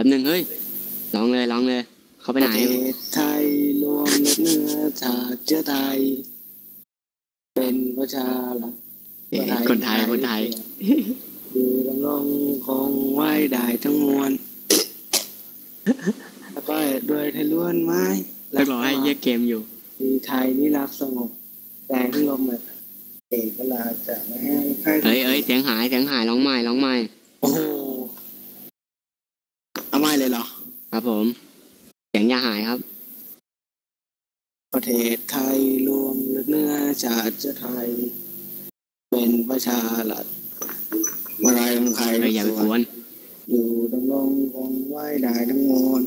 ป๊บหนึงเฮ้ยร้องเลยร้องเลย เขาไปไหนประเทศไทยรวมเลือดเนื้อชาติเชื้อไทย เป็นประชารัฐเอ๊ะคนไทยคนไทย อยู่ดำรงคงไว้ได้ทั้งมวลแล้วก็ด้วยไทยล้วนไม้แล้วรอให้เยี่ยเกมอยู่ มีไทยนี่รักสงบแต่ที่ลมแบบเอกลาชจะไม่ให้ใครเอ้ยเอ้ยเสียงหายเสียงหายร้องใหม่ร้องใหม่ โอ้โห เอาไม่เลยเหรอ ครับผม เสียงอย่าหายครับ ประเทศไทยรวมเลือดเนื้อชาติเชื้อไทย เป็นประชารัฐเมื่อไรของใครเอ้ยอย่าไปกวนอยู่ดำรงคงไว้ได้ทั้งมวล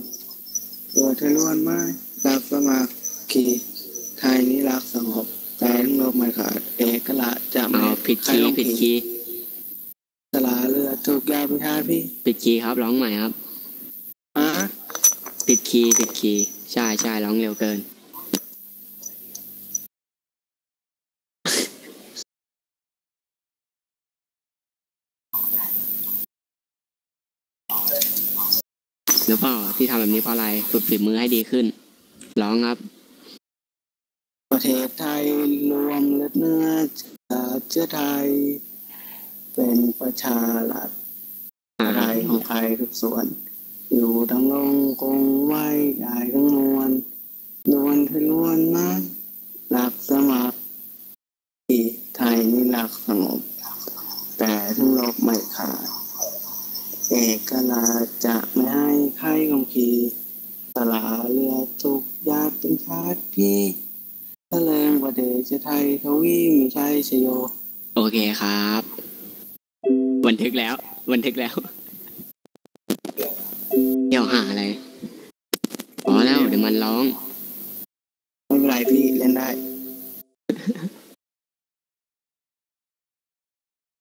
ตัวเธอล้วนไม้รักสมัครคีไทยนี้รักสงบแต่ทั้งโลกไม่ขาดเอกละจะไม่เอาผิดคีย์ผิดคีย์สลาเรือถูกยาพิธาพี่ ผิดคีย์ครับร้องใหม่ครับอะ ผิดคีย์ผิดคีย์ใช่ใช่ร้องเร็วเกิน หรือเปล่าที่ทำแบบนี้เพราะอะไรฝึกฝีมือให้ดีขึ้น ร้องครับ ประเทศไทยรวมเลือดเนื้อชาติเชื้อไทย เป็นประชารัฐหาอะไรของใครทุกส่วน อยู่ดำรงคงไว้ได้ทั้งมวลนวลทะล้วนมาหลักสมัครที่ไทยนี่หลักสงบแต่ทั้งโลกไม่ขาด เอกลาจะไม่ให้ใครกำขีสลาเรือทุกญาติเป็นชาติพี่ทะเลงประเดชไทยทวีมีชัยชโย โอเคครับ บันทึกแล้ว บันทึกแล้ว เดี๋ยวหาอะไรพอแล้วเดี๋ยวมันร้อง ไม่เป็นไรพี่เล่นได้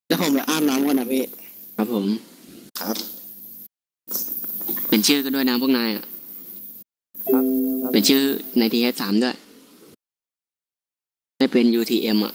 แล้วผมไปอาบน้ำก่อนนะพี่ ครับผม ครับ เป็นชื่อกันด้วยนะพวกนายอะเป็นชื่อในทีเอสสามด้วยไม่เป็น UTM อะ